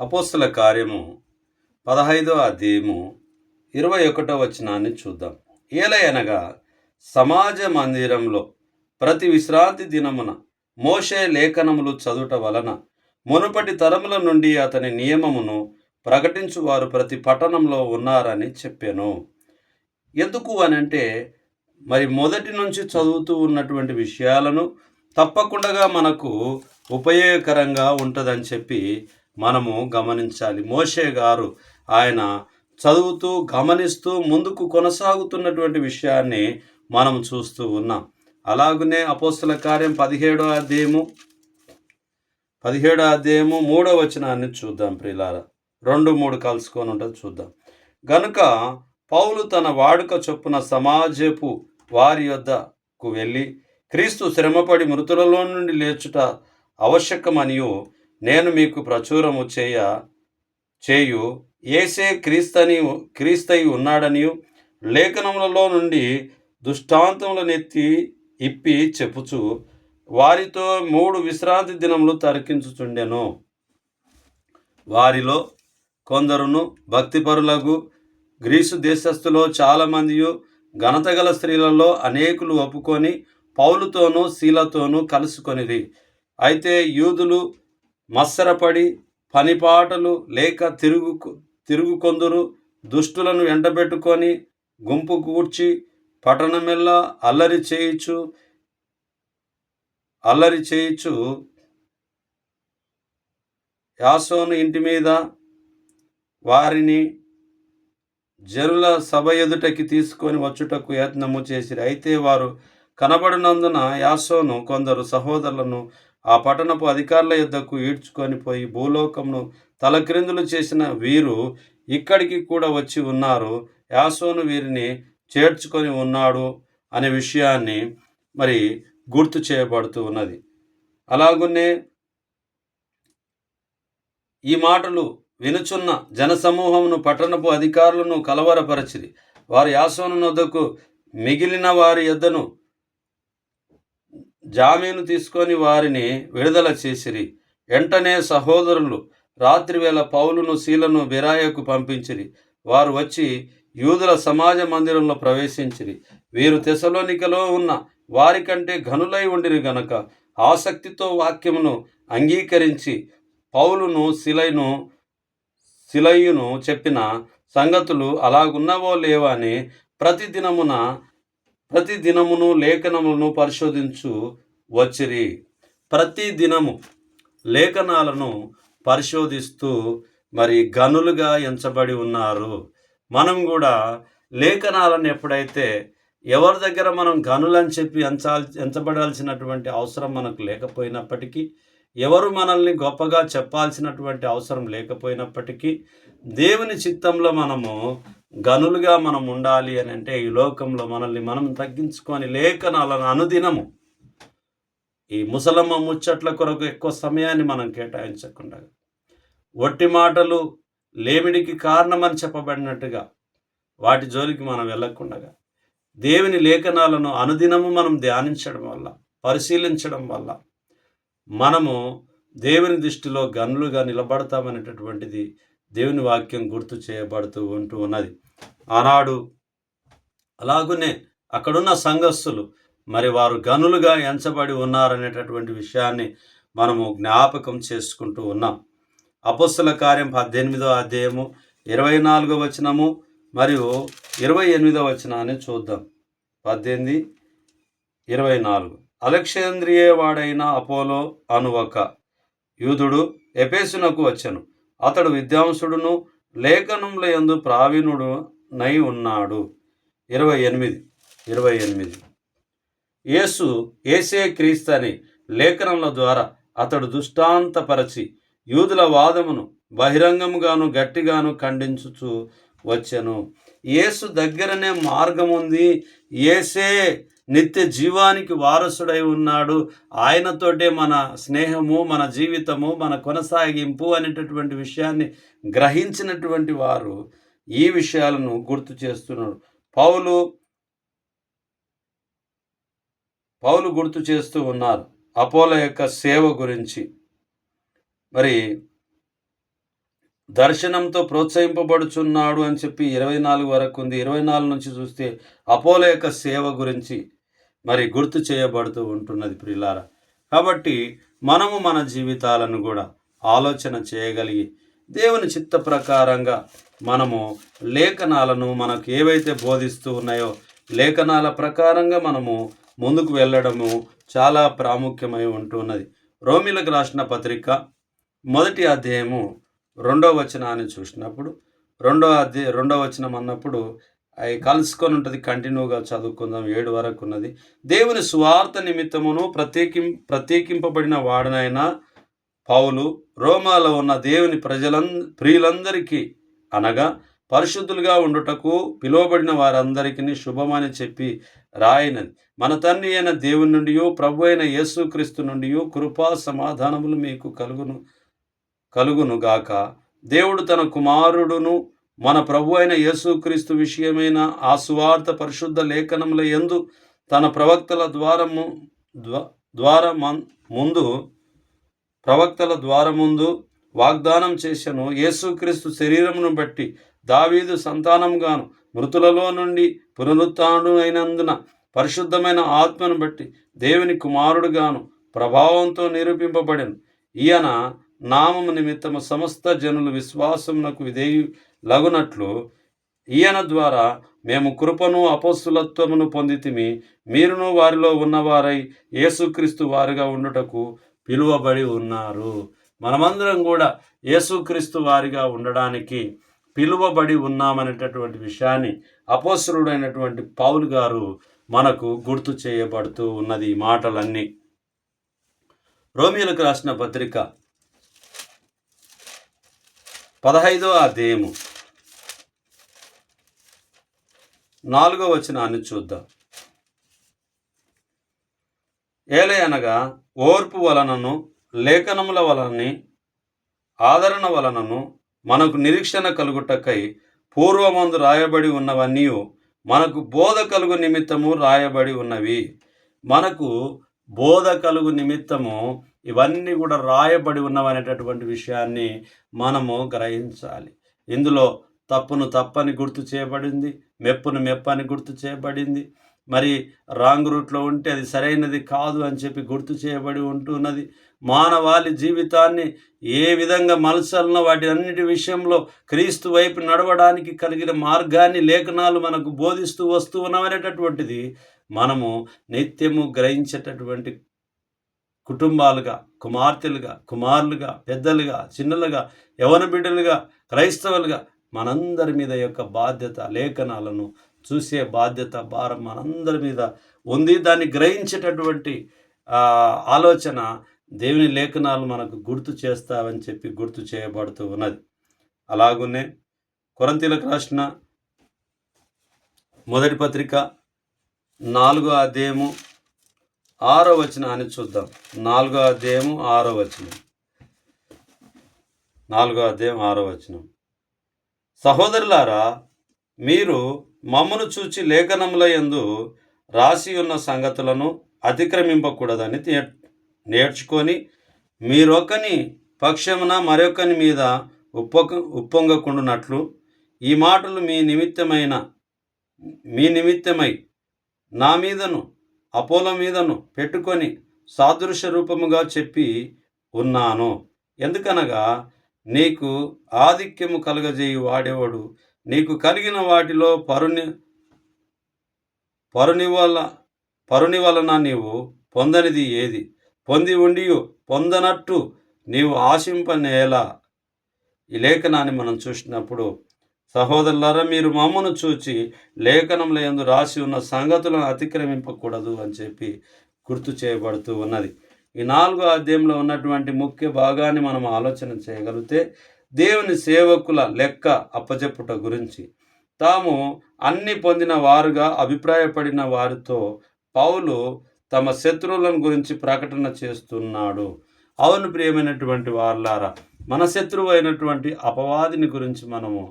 అపోస్తుల కార్యము పదహైదో అధ్యాయము ఇరవై ఒకటో వచనాన్ని చూద్దాం. ఏలయనగా సమాజ మందిరంలో ప్రతి విశ్రాంతి దినమున మోషే లేఖనములు చదువుట వలన మునుపటి తరముల నుండి అతని నియమమును ప్రకటించువారు ప్రతి పట్టణంలో ఉన్నారని చెప్పాను. ఎందుకు అని అంటే మరి మొదటి నుంచి చదువుతూ ఉన్నటువంటి విషయాలను తప్పకుండా మనకు ఉపయోగకరంగా ఉంటుందని చెప్పి మనము గమనించాలి. మోషే గారు ఆయన చదువుతూ గమనిస్తూ ముందుకు కొనసాగుతున్నటువంటి విషయాన్ని మనం చూస్తూ ఉన్నాం. అలాగనే అపోస్తుల కార్యం పదిహేడో అధ్యాయము పదిహేడో అధ్యాయము మూడో వచనాన్ని చూద్దాం ప్రియులారా. రెండు మూడు కలుసుకొని ఉంటుంది చూద్దాం. గనుక పౌలు తన వాడుక చొప్పున సమాజపు వారి యొద్దకు వెళ్ళి క్రీస్తు శ్రమపడి మృతులలో నుండి లేచుట ఆవశ్యకమనియు నేను మీకు ప్రచురము చేయ చేయు. ఏసే క్రీస్తని క్రీస్తయి ఉన్నాడని లేఖనములలో నుండి దుష్టాంతములనెత్తి ఇప్పి చెప్పుచు వారితో మూడు విశ్రాంతి దినములు తరికించుచుండెను. వారిలో కొందరును భక్తిపరులకు గ్రీసు దేశస్థులో చాలామంది ఘనత గల స్త్రీలలో అనేకులు ఒప్పుకొని పౌలుతోనూ శీలతోనూ కలుసుకొనిది అయితే యూదులు మత్సరపడి పనిపాటలు లేక తిరుగు తిరుగు కొందరు దుష్టులను ఎండబెట్టుకొని గుంపు కూర్చి పట్టణమెల్లా అల్లరి చేయిచు అల్లరి చేయిచు యాసోను ఇంటి మీద వారిని జరుల సభ ఎదుటకి తీసుకొని వచ్చుటకు యత్నము చేసిరి. అయితే వారు కనబడినందున యాసోను కొందరు సహోదరులను ఆ పట్టణపు అధికారుల యుద్ధకు ఈడ్చుకొని పోయి భూలోకమును తలక్రిందులు చేసిన వీరు ఇక్కడికి కూడా వచ్చి ఉన్నారు. యాసోను వీరిని చేర్చుకొని ఉన్నాడు అనే విషయాన్ని మరి గుర్తు చేయబడుతూ ఉన్నది. అలాగునే ఈ మాటలు వినుచున్న జనసమూహమును పట్టణపు అధికారులను కలవరపరచిరి. వారి యాసోను వద్దకు మిగిలిన వారి యొద్దను జామీను తీసుకొని వారిని విడుదల చేసిరి. వెంటనే సహోదరులు రాత్రివేళ పౌలును శీలను బిరాయకు పంపించిరి. వారు వచ్చి యూదుల సమాజ మందిరంలో ప్రవేశించిరి. వీరు తెసలోనికలో ఉన్న వారికంటే ఘనులై ఉండిరి గనక ఆసక్తితో వాక్యమును అంగీకరించి పౌలును శిలైను శిలయ్యును చెప్పిన సంగతులు అలాగున్నవో లేవా అని ప్రతిదినమున ప్రతి దినమును లేఖనములను పరిశోధించు వచ్చిరి. ప్రతి దినము లేఖనాలను పరిశోధిస్తూ మరి గనులుగా ఎంచబడి ఉన్నారు. మనం కూడా లేఖనాలను ఎప్పుడైతే ఎవరి దగ్గర మనం గనులని చెప్పి ఎంచాల్ ఎంచబడాల్సినటువంటి అవసరం మనకు లేకపోయినప్పటికీ ఎవరు మనల్ని గొప్పగా చెప్పాల్సినటువంటి అవసరం లేకపోయినప్పటికీ దేవుని చిత్తంలో మనము గనులుగా మనం ఉండాలి అని అంటే ఈ లోకంలో మనల్ని మనం తగ్గించుకొని లేఖనాలను అనుదినము. ఈ ముసలమ్మ ముచ్చట్ల కొరకు ఎక్కువ సమయాన్ని మనం కేటాయించకుండా ఒట్టి మాటలు లేమిడికి కారణమని చెప్పబడినట్టుగా వాటి జోలికి మనం వెళ్ళకుండా దేవుని లేఖనాలను అనుదినము మనం ధ్యానించడం వల్ల పరిశీలించడం వల్ల మనము దేవుని దృష్టిలో గనులుగా నిలబడతామనేటటువంటిది దేవుని వాక్యం గుర్తు చేయబడుతూ ఉంటూ ఉన్నది. ఆనాడు అలాగునే అక్కడున్న సంఘస్థులు మరి వారు గనులుగా ఎంచబడి ఉన్నారనేటటువంటి విషయాన్ని మనము జ్ఞాపకం చేసుకుంటూ ఉన్నాం. అపస్సుల కార్యం పద్దెనిమిదో అధ్యాయము ఇరవై నాలుగో వచనము మరియు ఇరవై ఎనిమిదో వచనాన్ని చూద్దాం. పద్దెనిమిది ఇరవై నాలుగు. అలెక్షంద్రియ వాడైన అపోలో అను ఒక యూదుడు ఎపేసునకు వచ్చను. అతడు విద్వాంసుడును లేఖనముల యందు ప్రావీణుడు నై ఉన్నాడు. ఇరవై ఎనిమిది ఇరవై ఎనిమిది. యేసు ఏసే క్రీస్తని లేఖనముల ద్వారా అతడు దుష్టాంతపరచి యూదుల వాదమును బహిరంగముగాను గట్టిగాను ఖండించుచు వచ్చెను. యేసు దగ్గరనే మార్గం ఉంది ఏసే నిత్య జీవానికి వారసుడై ఉన్నాడు. ఆయనతోటే మన స్నేహము మన జీవితము మన కొనసాగింపు అనేటటువంటి విషయాన్ని గ్రహించినటువంటి వారు ఈ విషయాలను గుర్తు చేస్తున్నాడు పౌలు పౌలు గుర్తు చేస్తూ ఉన్నారు అపోల యొక్క సేవ గురించి. మరి దర్శనంతో ప్రోత్సహింపబడుచున్నాడు అని చెప్పి ఇరవై నాలుగు వరకు ఉంది. ఇరవై నాలుగు నుంచి చూస్తే అపోలో యొక్క సేవ గురించి మరి గుర్తు చేయబడుతూ ఉంటున్నది ప్రిలారా. కాబట్టి మనము మన జీవితాలను కూడా ఆలోచన చేయగలిగి దేవుని చిత్త ప్రకారంగా మనము లేఖనాలను మనకు ఏవైతే బోధిస్తూ ఉన్నాయో లేఖనాల ప్రకారంగా మనము ముందుకు వెళ్ళడము చాలా ప్రాముఖ్యమై ఉంటున్నది. రోమిలకు రాసిన పత్రిక మొదటి అధ్యాయము రెండో వచనాన్ని చూసినప్పుడు రెండో అధ్యాయ రెండో వచనం అన్నప్పుడు అవి కలుసుకొని ఉంటుంది కంటిన్యూగా చదువుకుందాం ఏడు వరకు ఉన్నది. దేవుని స్వార్థ నిమిత్తమును ప్రత్యేకిం ప్రత్యేకింపబడిన వాడనైనా పౌలు రోమాలో ఉన్న దేవుని ప్రజలం ప్రియులందరికీ అనగా పరిశుద్ధులుగా ఉండుటకు పిలువబడిన వారందరికీ శుభమని చెప్పి రాయినది. మన తండ్రి అయిన దేవుని నుండి ప్రభు అయిన యేసుక్రీస్తు నుండి కృపా సమాధానములు మీకు కలుగును కలుగును గాక దేవుడు తన కుమారుడును మన ప్రభు అయిన యేసుక్రీస్తు విషయమైన ఆ సువార్త పరిశుద్ధ లేఖనముల యందు తన ప్రవక్తల ద్వారము ద్వారా ముందు ప్రవక్తల ద్వారముందు వాగ్దానం చేశాను. యేసుక్రీస్తు శరీరమును బట్టి దావీదు సంతానంగాను మృతులలో నుండి పునరుత్డు అయినందున పరిశుద్ధమైన ఆత్మను బట్టి దేవుని కుమారుడుగాను ప్రభావంతో నిరూపింపబడెను. ఈయన నామము నిమిత్తము సమస్త జనులు విశ్వాసమునకు విధేయు లగునట్లు ఈయన ద్వారా మేము కృపను అపోస్తులత్వమును పొందితిమి. మీరును వారిలో ఉన్నవారై యేసుక్రీస్తు వారిగా ఉండుటకు పిలువబడి ఉన్నారు. మనమందరం కూడా యేసుక్రీస్తు వారిగా ఉండడానికి పిలువబడి ఉన్నామనేటటువంటి విషయాన్ని అపోసరుడైనటువంటి పౌలు గారు మనకు గుర్తు చేయబడుతూ ఉన్నది ఈ మాటలన్నీ. రోమిలకు రాసిన పత్రిక పదహైదో అధ్యాయము. నాలుగో వచనాన్ని చూద్దాం. ఏలే అనగా ఓర్పు వలనను లేఖనముల వలనని ఆదరణ వలనను మనకు నిరీక్షణ కలుగుటకై పూర్వమందు రాయబడి ఉన్నవన్నీ మనకు బోధ కలుగు నిమిత్తము రాయబడి ఉన్నవి. మనకు బోధ కలుగు నిమిత్తము ఇవన్నీ కూడా రాయబడి ఉన్నవనేటటువంటి విషయాన్ని మనము గ్రహించాలి. ఇందులో తప్పును తప్పని గుర్తు చేయబడింది. మెప్పును మెప్పని గుర్తు చేయబడింది. మరి రాంగ్ రూట్లో ఉంటే అది సరైనది కాదు అని చెప్పి గుర్తు చేయబడి ఉంటున్నది. మానవాళి జీవితాన్ని ఏ విధంగా మలసాలనో వాటి అన్నిటి విషయంలో క్రీస్తు వైపు నడవడానికి కలిగిన మార్గాన్ని లేఖనాలు మనకు బోధిస్తూ వస్తూ ఉన్నామనేటటువంటిది మనము నిత్యము గ్రహించేటటువంటి కుటుంబాలుగా కుమార్తెలుగా కుమారులుగా పెద్దలుగా చిన్నలుగా యవన బిడ్డలుగా క్రైస్తవులుగా మనందరి మీద యొక్క బాధ్యత లేఖనాలను చూసే బాధ్యత భారం మనందరి మీద ఉంది. దాన్ని గ్రహించేటటువంటి ఆలోచన దేవుని లేఖనాలు మనకు గుర్తు చేస్తావని చెప్పి గుర్తు చేయబడుతూ ఉన్నది. అలాగునే కొరంతీలకు రాసిన మొదటి పత్రిక నాలుగో అధ్యాయము ఆరో వచనాన్ని చూద్దాం. నాలుగో అధ్యాయము ఆరో వచనం. నాలుగో అధ్యాయం ఆరో వచనం. సహోదరులారా మీరు మమ్మను చూచి లేఖనముల యందు రాసి ఉన్న సంగతులను అతిక్రమింపకూడదని నేర్చుకొని మీరొకని పక్షమున మరొకని మీద ఉప్పొక ఉప్పొంగకుండునట్లు ఈ మాటలు మీ నిమిత్తమైన మీ నిమిత్తమై నా మీదను అపోల మీదను పెట్టుకొని సాదృశ్య రూపముగా చెప్పి ఉన్నాను. ఎందుకనగా నీకు ఆధిక్యము కలగజేయి వాడేవాడు. నీకు కలిగిన వాటిలో పరుని పరుని వల్ల పరుని వలన నీవు పొందనిది ఏది? పొంది ఉండి పొందనట్టు నీవు ఆశింపనేలా. ఈ లేఖనాన్ని మనం చూసినప్పుడు సహోదరులారా మీరు మమ్మను చూచి లేఖనంలో ఎందు రాసి ఉన్న సంగతులను అతిక్రమింపకూడదు అని చెప్పి గుర్తు చేయబడుతూ ఉన్నది. ఈ నాలుగో అధ్యాయంలో ఉన్నటువంటి ముఖ్య భాగాన్ని మనం ఆలోచన చేయగలిగితే దేవుని సేవకుల లెక్క అప్పచెప్పుట గురించి. తాము అన్ని పొందిన వారుగా అభిప్రాయపడిన వారితో పౌలు తమ శత్రువులను గురించి ప్రకటన చేస్తున్నాడు. అవును ప్రియమైనటువంటి వాళ్ళారా మన శత్రువు అయినటువంటి అపవాదిని గురించి మనము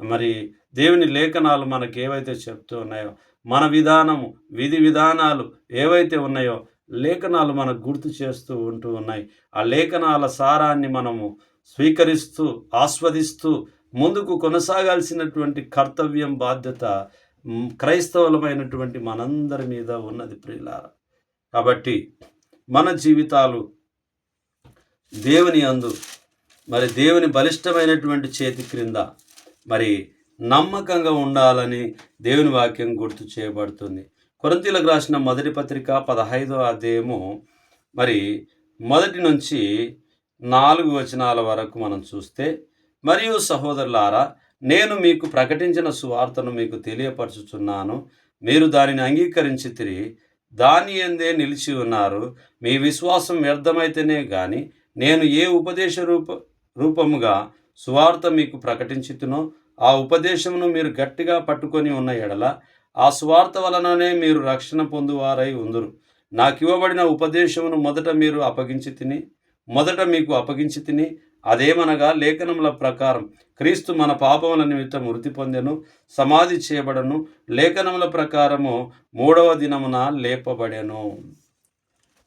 మరి దేవుని లేఖనాలు మనకు ఏవైతే చెప్తూ ఉన్నాయో మన విధానము విధి విధానాలు ఏవైతే ఉన్నాయో లేఖనాలు మనకు గుర్తు చేస్తూ ఉంటూ ఉన్నాయి. ఆ లేఖనాల సారాన్ని మనము స్వీకరిస్తూ ఆస్వాదిస్తూ ముందుకు కొనసాగాల్సినటువంటి కర్తవ్యం బాధ్యత క్రైస్తవులమైనటువంటి మనందరి మీద ఉన్నది ప్రియులార. కాబట్టి మన జీవితాలు దేవుని అందు మరి దేవుని బలిష్టమైనటువంటి చేతి క్రింద మరి నమ్మకంగా ఉండాలని దేవుని వాక్యం గుర్తు చేయబడుతుంది. కొరంతీలకు రాసిన మొదటి పత్రిక పదహైదో అధ్యాయము. మరి మొదటి నుంచి నాలుగు వచనాల వరకు మనం చూస్తే మరియు సహోదరులారా నేను మీకు ప్రకటించిన సువార్తను మీకు తెలియపరచుచున్నాను. మీరు దానిని అంగీకరించి తిరిగి దాని ఎందే నిలిచి ఉన్నారు. మీ విశ్వాసం వ్యర్థమైతేనే కానీ నేను ఏ ఉపదేశ రూప రూపముగా సువార్త మీకు ప్రకటించుతునో ఆ ఉపదేశమును మీరు గట్టిగా పట్టుకొని ఉన్న ఎడల ఆ సువార్త వలననే మీరు రక్షణ పొందువారై ఉందరు. నాకు ఇవ్వబడిన ఉపదేశమును మొదట మీరు అప్పగించి తిని మొదట మీకు అప్పగించి తిని అదేమనగా లేఖనముల ప్రకారం క్రీస్తు మన పాపముల నిమిత్తం మృతి పొందెను సమాధి చేయబడను లేఖనముల ప్రకారము మూడవ దినమున లేపబడెను.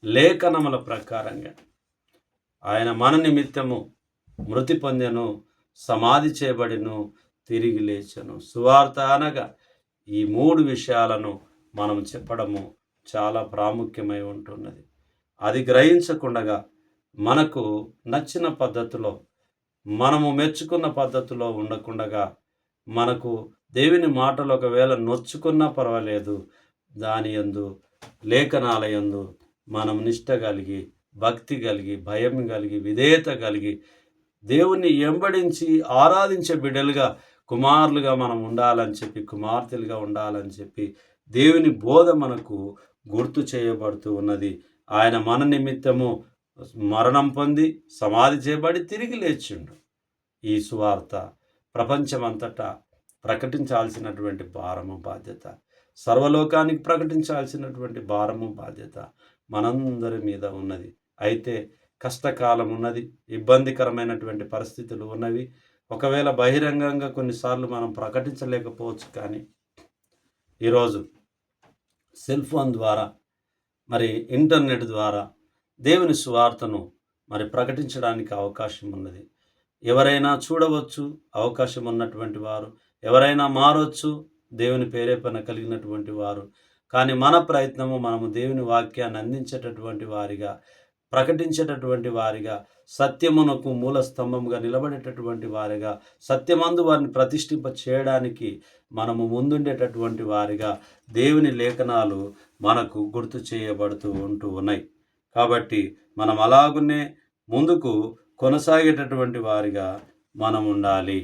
లేఖనముల ప్రకారంగా ఆయన మన నిమిత్తము మృతి పొందెను సమాధి చేయబడిను తిరిగి లేచను. సువార్త అనగా ఈ మూడు విషయాలను మనం చెప్పడము చాలా ప్రాముఖ్యమై ఉంటున్నది. అది గ్రహించకుండగా మనకు నచ్చిన పద్ధతిలో మనము మెచ్చుకున్న పద్ధతిలో ఉండకుండగా మనకు దేవుని మాటలు ఒకవేళ నొచ్చుకున్నా పర్వాలేదు. దాని యందు లేఖనాల యందు మనం నిష్ట కలిగి భక్తి కలిగి భయం కలిగి విధేయత కలిగి దేవుణ్ణి ఎంబడించి ఆరాధించే బిడ్డలుగా కుమారులుగా మనం ఉండాలని చెప్పి కుమార్తెలుగా ఉండాలని చెప్పి దేవుని బోధ మనకు గుర్తు చేయబడుతూ ఉన్నది. ఆయన మన నిమిత్తము మరణం పొంది సమాధి చేయబడి తిరిగి లేచిండు. ఈ సువార్త ప్రపంచమంతటా ప్రకటించాల్సినటువంటి భారము బాధ్యత. సర్వలోకానికి ప్రకటించాల్సినటువంటి భారము బాధ్యత మనందరి మీద ఉన్నది. అయితే కష్టకాలం ఉన్నది ఇబ్బందికరమైనటువంటి పరిస్థితులు ఉన్నవి. ఒకవేళ బహిరంగంగా కొన్నిసార్లు మనం ప్రకటించలేకపోవచ్చు కానీ ఈరోజు సెల్ ఫోన్ ద్వారా మరి ఇంటర్నెట్ ద్వారా దేవుని సువార్తను మరి ప్రకటించడానికి అవకాశం ఉన్నది. ఎవరైనా చూడవచ్చు అవకాశం ఉన్నటువంటి వారు. ఎవరైనా మారవచ్చు దేవుని ప్రేరేపణ కలిగినటువంటి వారు. కానీ మన ప్రయత్నము మనము దేవుని వాక్యాన్ని అందించేటటువంటి వారిగా ప్రకటించేటటువంటి వారిగా సత్యమునకు మూల స్తంభంగా నిలబడేటటువంటి వారిగా సత్యమందు వారిని ప్రతిష్ఠింప చేయడానికి మనము ముందుండేటటువంటి వారిగా దేవుని లేఖనాలు మనకు గుర్తు చేయబడుతూ ఉంటూ ఉన్నాయి. కాబట్టి మనం అలాగునే ముందుకు కొనసాగేటటువంటి వారిగా మనం ఉండాలి.